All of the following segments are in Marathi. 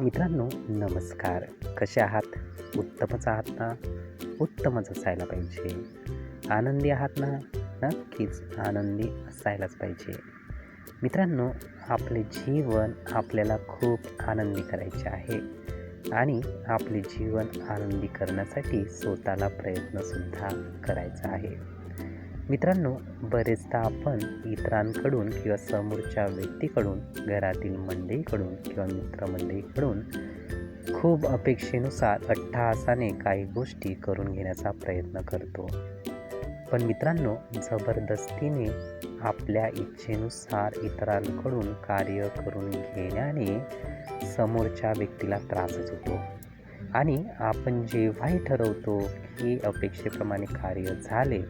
मित्रांनो नमस्कार. कसे आहात? उत्तमच आहात ना? उत्तमच असायला पाहिजे. आनंदी आहात ना? नक्कीच आनंदी असायलाच पाहिजे. मित्रांनो आपले जीवन आपल्याला खूप आनंदी करायचे आहे. आणि आपले जीवन आनंदी करण्यासाठी स्वतःला प्रयत्नसुद्धा करायचा आहे. मित्रांनो बरेचदा आपण इतरांकडून किंवा समोरच्या व्यक्तीकडून घरातील मंडळीकडून किंवा मित्रमंडळीकडून खूप अपेक्षेनुसार अट्टहासाने काही गोष्टी करून घेण्याचा प्रयत्न करतो. पण मित्रांनो जबरदस्तीने आपल्या इच्छेनुसार इतरांकडून कार्य करून घेण्याने समोरच्या व्यक्तीला त्रासच होतो. आणि आपण जेव्हाही ठरवतो की अपेक्षेप्रमाणे कार्य झाले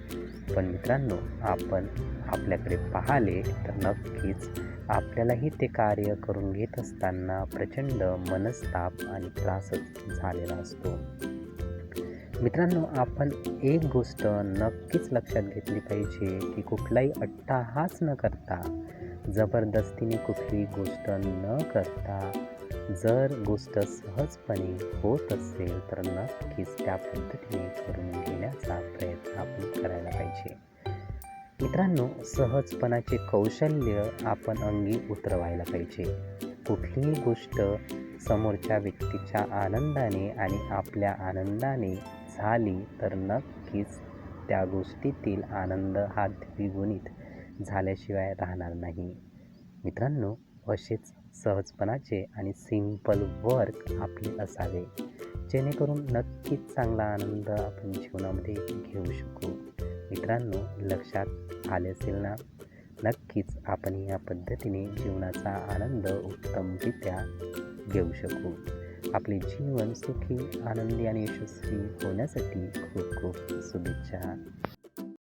पण मित्रांनो आपण आपल्याकडे पाहिले तर नक्कीच आपल्यालाही ते कार्य करून घेत असताना प्रचंड मनस्ताप आणि त्रासच झालेला असतो. मित्रांनो आपण एक गोष्ट नक्कीच लक्षात घेतली पाहिजे की कुठलाही अट्टाहास न करता जबरदस्तीने कुठली गोष्ट न करता जर गोष्ट सहजपणे होत असेल तर नक्कीच त्या पद्धतीने करू मित्रांनो सहजपणाचे कौशल्य आपण अंगी उतरवायला पाहिजे. कुठलीही गोष्ट समोरच्या व्यक्तीच्या आनंदाने आणि आपल्या आनंदाने झाली तर नक्कीच त्या गोष्टीतील आनंद हा द्विगुणित झाल्याशिवाय राहणार नाही. मित्रांनो असेच सहजपणाचे आणि सिंपल वर्क आपले असावे. जेणेकरून नक्कीच चांगला आनंद आपण जीवनामध्ये घेऊ शकू. मित्रांनो लक्षात आले असेल ना? नक्कीच आपण या पद्धतीने जीवनाचा आनंद उत्तमरित्या घेऊ शकू. आपले जीवन सुखी आनंदी आणि यशस्वी होण्यासाठी खूप खूप शुभेच्छा.